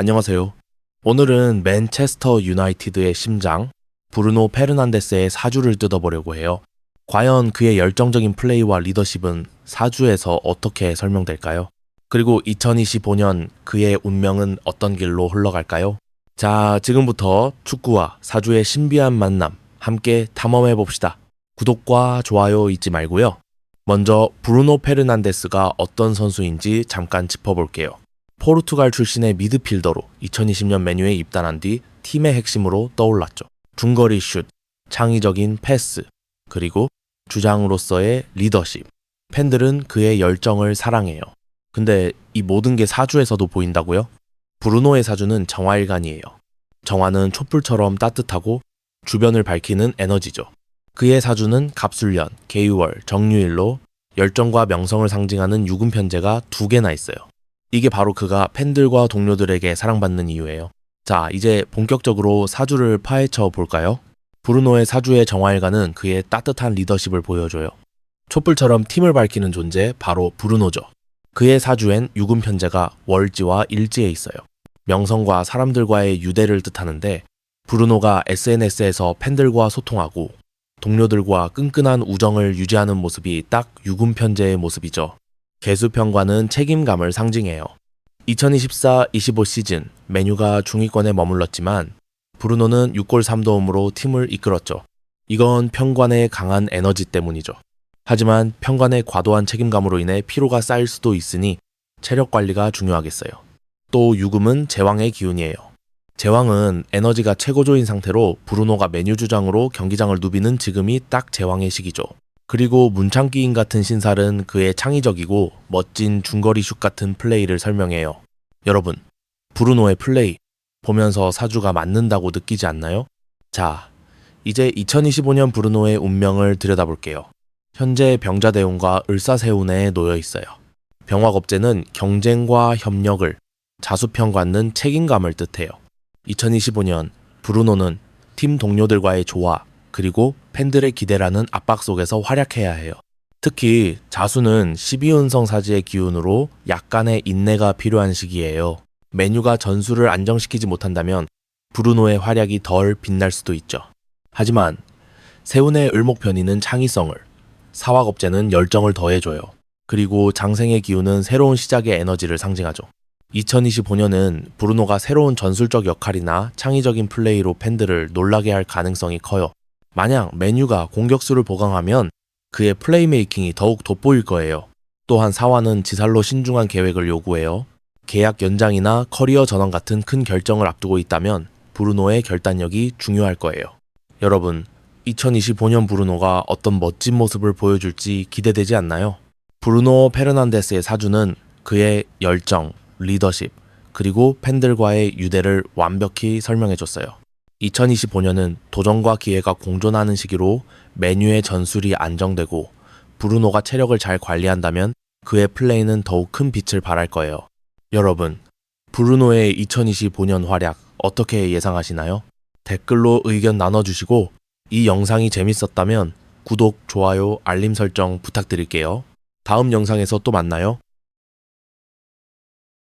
안녕하세요. 오늘은 맨체스터 유나이티드의 심장, 브루노 페르난데스의 사주를 뜯어보려고 해요. 과연 그의 열정적인 플레이와 리더십은 사주에서 어떻게 설명될까요? 그리고 2025년 그의 운명은 어떤 길로 흘러갈까요? 자, 지금부터 축구와 사주의 신비한 만남 함께 탐험해 봅시다. 구독과 좋아요 잊지 말고요. 먼저 브루노 페르난데스가 어떤 선수인지 잠깐 짚어볼게요. 포르투갈 출신의 미드필더로 2020년 메뉴에 입단한 뒤 팀의 핵심으로 떠올랐죠. 중거리 슛, 창의적인 패스, 그리고 주장으로서의 리더십. 팬들은 그의 열정을 사랑해요. 근데 이 모든 게 사주에서도 보인다고요? 브루노의 사주는 정화일간이에요. 정화는 촛불처럼 따뜻하고 주변을 밝히는 에너지죠. 그의 사주는 갑술년, 개유월, 정유일로 열정과 명성을 상징하는 유금 편제가 두 개나 있어요. 이게 바로 그가 팬들과 동료들에게 사랑받는 이유예요. 자, 이제 본격적으로 사주를 파헤쳐 볼까요? 브루노의 사주의 정화일가는 그의 따뜻한 리더십을 보여줘요. 촛불처럼 팀을 밝히는 존재 바로 브루노죠. 그의 사주엔 유금 편제가 월지와 일지에 있어요. 명성과 사람들과의 유대를 뜻하는데 브루노가 SNS에서 팬들과 소통하고 동료들과 끈끈한 우정을 유지하는 모습이 딱 유금 편제의 모습이죠. 개수평과는 책임감을 상징해요. 2024-25 시즌 메뉴가 중위권에 머물렀지만 브루노는 6골 3도움으로 팀을 이끌었죠. 이건 평관의 강한 에너지 때문이죠. 하지만 평관의 과도한 책임감으로 인해 피로가 쌓일 수도 있으니 체력 관리가 중요하겠어요. 또 유금은 제왕의 기운이에요. 제왕은 에너지가 최고조인 상태로 브루노가 메뉴 주장으로 경기장을 누비는 지금이 딱 제왕의 시기죠. 그리고 문창기인 같은 신살은 그의 창의적이고 멋진 중거리 슛 같은 플레이를 설명해요. 여러분, 브루노의 플레이 보면서 사주가 맞는다고 느끼지 않나요? 자, 이제 2025년 브루노의 운명을 들여다볼게요. 현재 병자대운과 을사세운에 놓여 있어요. 병화겁제는 경쟁과 협력을, 자수평관은 책임감을 뜻해요. 2025년 브루노는 팀 동료들과의 조화, 그리고 팬들의 기대라는 압박 속에서 활약해야 해요. 특히 자수는 12운성 사지의 기운으로 약간의 인내가 필요한 시기예요. 메뉴가 전술을 안정시키지 못한다면 브루노의 활약이 덜 빛날 수도 있죠. 하지만 세운의 을목편이는 창의성을, 사화겁제는 열정을 더해줘요. 그리고 장생의 기운은 새로운 시작의 에너지를 상징하죠. 2025년은 브루노가 새로운 전술적 역할이나 창의적인 플레이로 팬들을 놀라게 할 가능성이 커요. 만약 메뉴가 공격수를 보강하면 그의 플레이메이킹이 더욱 돋보일 거예요. 또한 사화는 지살로 신중한 계획을 요구해요. 계약 연장이나 커리어 전환 같은 큰 결정을 앞두고 있다면 브루노의 결단력이 중요할 거예요. 여러분, 2025년 브루노가 어떤 멋진 모습을 보여줄지 기대되지 않나요? 브루노 페르난데스의 사주는 그의 열정, 리더십, 그리고 팬들과의 유대를 완벽히 설명해줬어요. 2025년은 도전과 기회가 공존하는 시기로 메뉴의 전술이 안정되고 브루노가 체력을 잘 관리한다면 그의 플레이는 더욱 큰 빛을 발할 거예요. 여러분, 브루노의 2025년 활약 어떻게 예상하시나요? 댓글로 의견 나눠주시고 이 영상이 재밌었다면 구독, 좋아요, 알림 설정 부탁드릴게요. 다음 영상에서 또 만나요.